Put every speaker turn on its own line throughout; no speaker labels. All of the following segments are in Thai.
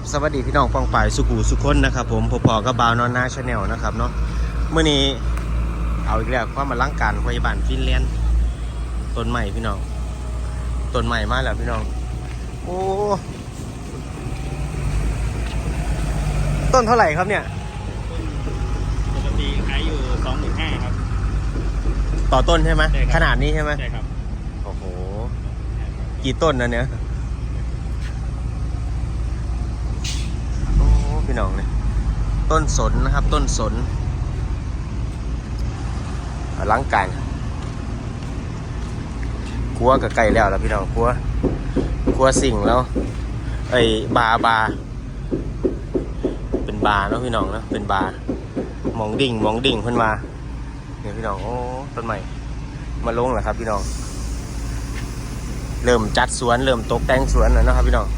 บสวัสดีพี่น้องปองป่ายสุกูสุคนนะครับผมพอพอกับบาวนอนนาชาแนลนะครับเนาะเมื่อนี้เอาอีกแล้วความมาล้างการพยาบาลฟินแลนด์ต้นใหม่พี่น้องต้นใหม่มาแล้วพี่น้อง โอ้ต้นเท่าไหร่ครับเนี่ย
ปกติขายอยู่สองหมื่นห้าครับ
ต่อต้นใช่ไหม
ใช่ครับ
ขนาดนี้ใช่ไหม
ใช่ครับ
โอ้โห กี่ต้นนะเนี่ยโอ้ พี่น้องเนี่ยต้นสนนะครับ ต้นสนอลังการครัวกับไก่แล้วแล้วพี่น้องครัวครัวสิ่งแล้วไอ้บาบาเป็นบาเนาะพี่น้องเนาะเป็นบาหมองดิ่งหมองดิ่งเพิ่นมาเนี่ยพี่น้องโอ้ต้นใหม่มาลงแล้วครับพี่น้อง เริ่มจัดสวนเริ่มตกแต่งสวนแล้วนะครับพี่น้อง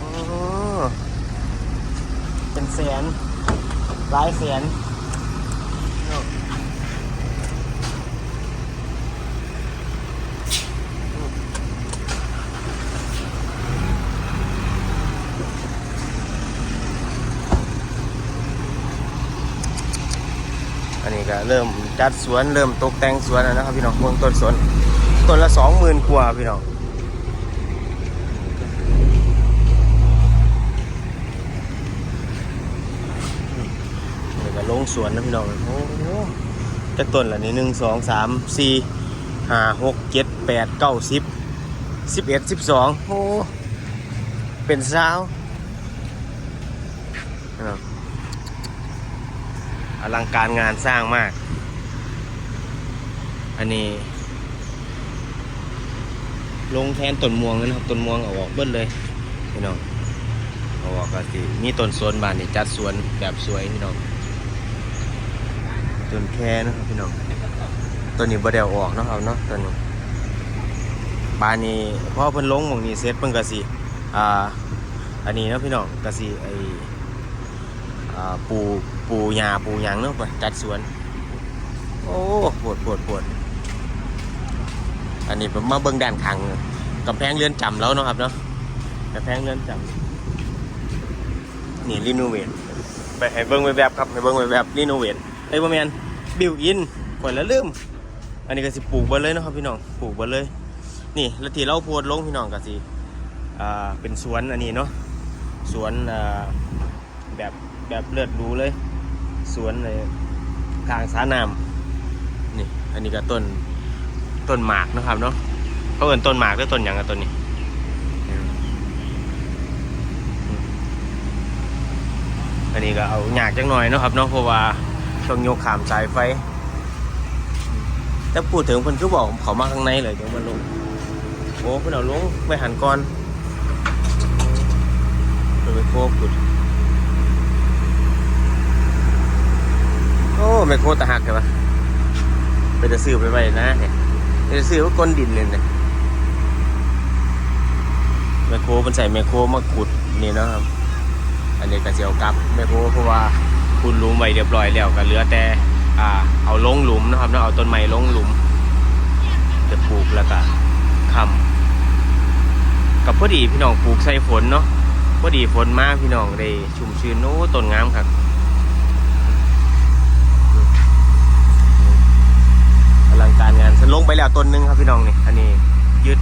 โอ้เป็น แสนหลายแสนอันนี้ก็เริ่มจัดสวนเริ่มตกแต่งสวนแล้วนะครับพี่น้องเมืองต้นสวนต้นละสองหมื่นกว่าพี่น้อง งสวนนะพี่น้องโอ้โหจะต้นละนี่หนึ่งสองสามสี่ห้าหกเจ็ดแปดเก้าสิบสิบเอ็ดสิบสองโอ้เป็นสาวนะครับอลังการงานสร้างมาก อันนี้ ลงแทนต้นม่วงนะครับต้นม่วงเอาออกเบิ้ลเลยพี่น้องเอาออกก็สิมีต้นสวนบานนี่จัดสวนแบบสวยพี่น้อง ต้นแค่นะครับพี่น้องต้นนี้บ่ได้เอออกเนาะครับเนาะต้นนี้บานนี้พอเพิ่นลงหมองนี้เสร็จเพิ่นก็สิอ่าอันนี้เนาะพี่น้องก็สิไออ่าปูปูหญ้าปูหยังเนาะไปจัดสวน โอ้ปวดปวดปวดอันนี้ผมมาเบิ่งด้านข้างกำแพงเรือนจำแล้วเนาะครับเนาะกำแพงเรือนจำนี่รีโนเวทไปให้เบิ่งไปแบบครับให้เบิ่งไปแบบรีโนเวทไอ้ยบ่แม่น บิวอินก่อนแล้วลืม อันนี้ก็สิปลูกเบ่เลยนะครับพี่น้อง ปลูกเบ่เลย นี่แล้วทีเราโพดลงพี่น้องก็สิอ่าเป็นสวนอันนี้เนาะ สวนอ่าแบบแบบเลือดรู้เลย สวนในกลางสาน้ำนี่ อันนี้ก็ต้นต้นหมากนะครับเนาะเขาเอินต้นหมากหรือต้นหยังอะต้นนี้อันนี้ก็เอาหยากจังหน่อยนะครับเนาะเพราะว่า ต้องโยกขามสายไฟแต่พูดถึงเพิ่นคือบอกเขามาข้างในเลยเดี๋ยวมันลงโอ้เพิ่นเอาลงไปหันก่อนเพิ่นไปโคกุดโอ้แมคโครตะหักใช่ปะไปจะซื้อไปไว้นะเนี่ยไปจะซื้อว่าก้นดินเลยเนี่ยแมคโครมันใส่แมคโครมาขุดนี่นะครับ อันนี้ก็เสียวกับแมคโครเพราะว่า คุณหลุมไว้เรียบร้อยแล้วก็เหลือแต่อ่าเอาลงหลุมนะครับเนาะเอาต้นไม้ลงหลุมจะปลูกแล้วก็คำกับพอดีพี่น้องปลูกใส่ฝนเนาะพอดีฝนมากพี่น้องได้ชุ่มชื้นโน้ต้นงามครับอลังการงานฉันลงไปแล้วต้นหนึงครับพี่น้องนี่อันนี้ยึด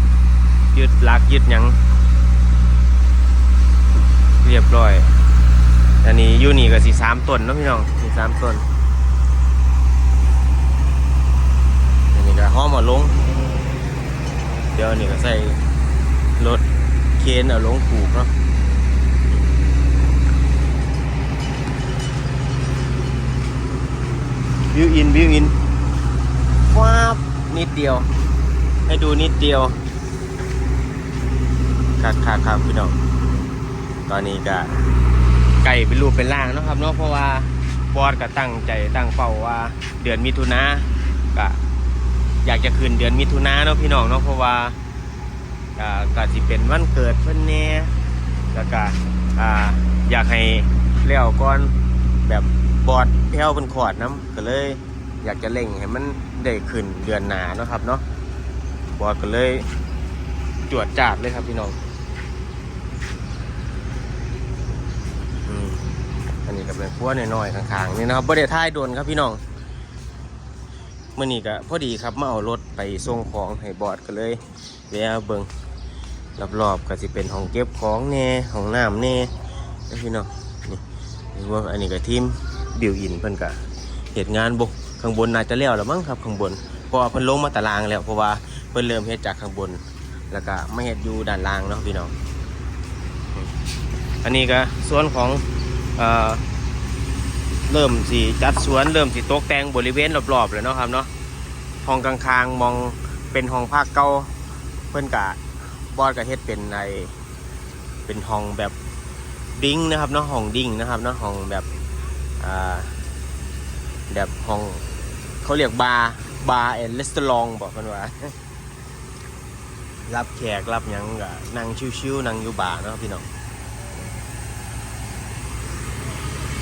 ยึดลักยึดยังเรียบร้อย อันนี้ยูนี่ก็สีสามต้นนะพี่น้องสีสามต้น อันนี้ก็ห้อมเอาลง เดี๋ยวอันนี้ก็ใส่รถเคนเอาลงปลูกเนาะวิวอินวิวอินว้าบนิดเดียว ให้ดูนิดเดียวครับครับครับพี่น้อง ตอนนี้ก็ ไก่เป็นรูปเป็นร่างนะครับเนาะเพราะว่าบอสก็ตั้งใจตั้งเป้าว่าเดือนมิถุนาก็อยากจะคืนเดือนมิถุนาเนาะพี่น้องเนาะเพราะว่าก็ก็สิเป็นวันเกิดเพิ่นแน่แล้วก็อ่าอยากให้เลี้ยวก่อนแบบบอสแพ้วเป็นขอดน้ำก็เลย อยากจะเล่งให้มันได้ขึ้นเดือนหนาเนาะครับเนาะบอสก็เลยจวดจาดเลยครับพี่น้องอืมอั นนี้ก็เป็นครัวน้อยๆข้างๆนี่นะครับบริเวณท้ายโดนครับพี่น้องเมื่อนี้ก็พอดีครับมาเอารถไปส่งของให้บอดก็เลยแวะเบิงรอบๆก็จะเป็นห้องเก็บของแน่ห้องน้ำแน่พี่น้องนี่ว่าอันนี้ก็ทีมบิวอินเพิ่นก็เหตุงานบกข้างบนน่าจะแล้วแล้วมั้งครับข้างบนเพราะว่าเพิ่นลงมาตารางแล้วเพราะว่าเพิ่นเริ่มเฮ็ดจากข้างบน แล้วก็ไม่เฮ็ดอยู่ด้านล่างเนาะพี่น้องอันนี้ก็ส่วนของ เริ่มสีจัดสวนเริ่มสีตกแต่งบริเวณรอบๆเลยเนาะครับเนาะห้องกลางๆมองเป็นห้องภาคเก่าเพื่อนกะบอดกับเฮ็ดเป็นในเป็นห้องแบบดิ้งนะครับเนาะห้องดิ้งนะครับเนาะห้องแบบแบบห้องเขาเรียกบาร์บาร์แอนด์รีสอร์ทบอกกันว่ารับแขกรับยังกะนั่งชิวๆนั่งอยู่บาร์เนาะพี่น้อง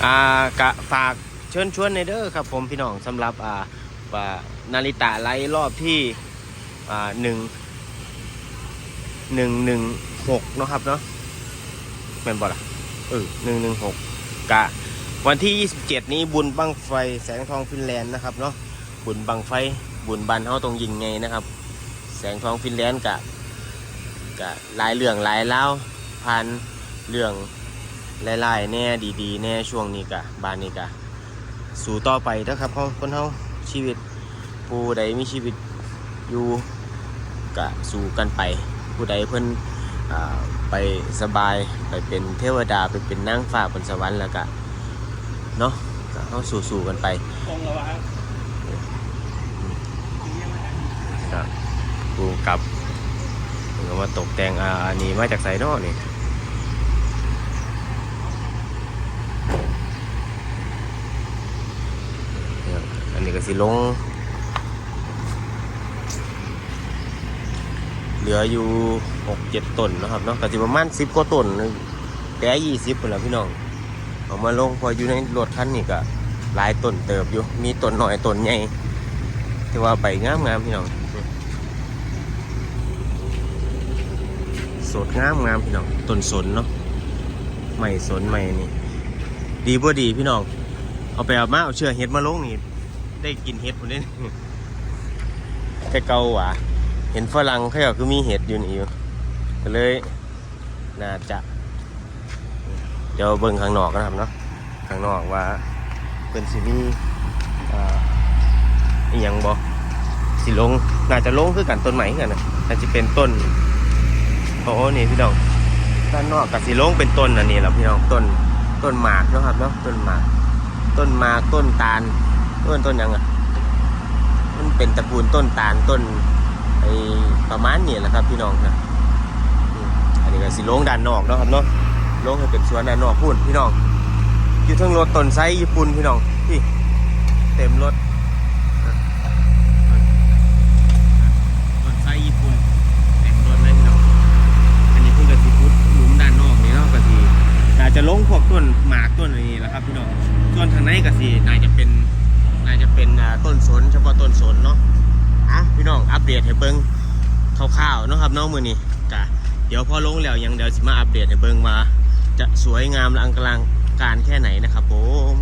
อ่ากะฝากเชิญชวนในเด้อครับ ผมพี่น้องสำหรับอ่าว่านาริตะไลรอบที่อ่าหนึ่งหนึ่งหนึ่งหกเนาะครับเนาะแม่นบ่ล่ะเออหนึ่งหนึ่งหกกะวันที่ 27 นี้บุญบังไฟแสงทองฟินแลนด์นะครับเนาะบุญบังไฟบุญบันเฮาตรงยิงไงนะครับ แสงทองฟินแลนด์กะกะหลายเรื่องหลายเล่าพันเรื่อง ไล่ๆแน่ดีๆ แน่ช่วงนี้กะบานนี้กะ สู่ต่อไปเด้อครับเฮาคนเฮาชีวิต ผู้ใดมีชีวิตอยู่กะสู่กันไป ผู้ใดเพิ่นอ่าไปสบายไปเป็นเทวดาไปเป็นนางฟ้าบนสวรรค์แล้วกะเนาะกะเฮาสู่ๆกันไป
คงแล้วครับ
ครับกูกลับผมก็มาตกแต่งอ่าอันนี้มาจากไซนอนี่เนี้ก็สิลง เหลืออยู่หกเจ็ดต้นนะครับเนาะก็สิประมาณสิบกว่าต้นแต่ยี่สิบคนละพี่น้องเอามาลงพออยู่ในรถคันนี้ก็หลายต้นเติบอยู่ มีต้นหน่อยต้นใหญ่ที่ว่าไปงามงามพี่น้องสดงามงามพี่น้องต้นสนเนาะใหม่สนใหม่นี่ ดีบ่ดีพี่น้อง เอาไปเอามาเอาเชือกเห็ดมาลงนี่ ได้กินเห็ดคนนี้แต่เกาหวะเห็นฝรั่งเขาก็คือมีเห็ดอยู่นี่อยู่ก็เลยน่าจะ เดี๋ยวเบิ่งข้างนอกกันครับเนาะข้างนอกว่าเป็นสิมีอ่าอหยังบ่สิลงน่าจะลงคือกันต้นใหม่คือกันนะน่าจะเป็นต้นโอ้นี่พี่น้องด้านนอกกับสีลงเป็นต้นอันนี้แหละพี่น้องต้นต้นหมากนะครับเนาะต้นหมาก ต้นหมากต้นตาล ต้นต้นยังอะ มันเป็นตระกูลต้นตาลต้นไอประมาณนี้แหละครับพี่น้องนะอันนี้ก็สีโล่งด้านนอกเนาะครับเนาะโล่งให้เป็นสวนด้านนอกพูดพี่น้องอยู่เทั้งรถต้นไซญี่ปุ่นพี่น้องพี่เต็มรถต้นไซญี่ปุ่นเต็มรถเลยพี่น้องอันนี้เพิ่งกระสีพุดหลุมด้านนอกนี่เนาะกระสีน่าจะลงพวกต้นหมากต้นอะไรนี่แหละครับพี่น้องส่วนทางในกระสีน่าจะเป็น น่าจะเป็นต้นสนเฉพาะต้นสนเนาะอะพี่น้องอัปเดตให้เบิ้งคร่าวๆเนาะครับน้องมือนี้กะเดี๋ยวพอลงแล้วยังเดี๋ยวสิมาอัปเดตให้เบิ้งมาจะสวยงามและอลังการแค่ไหนนะครับผม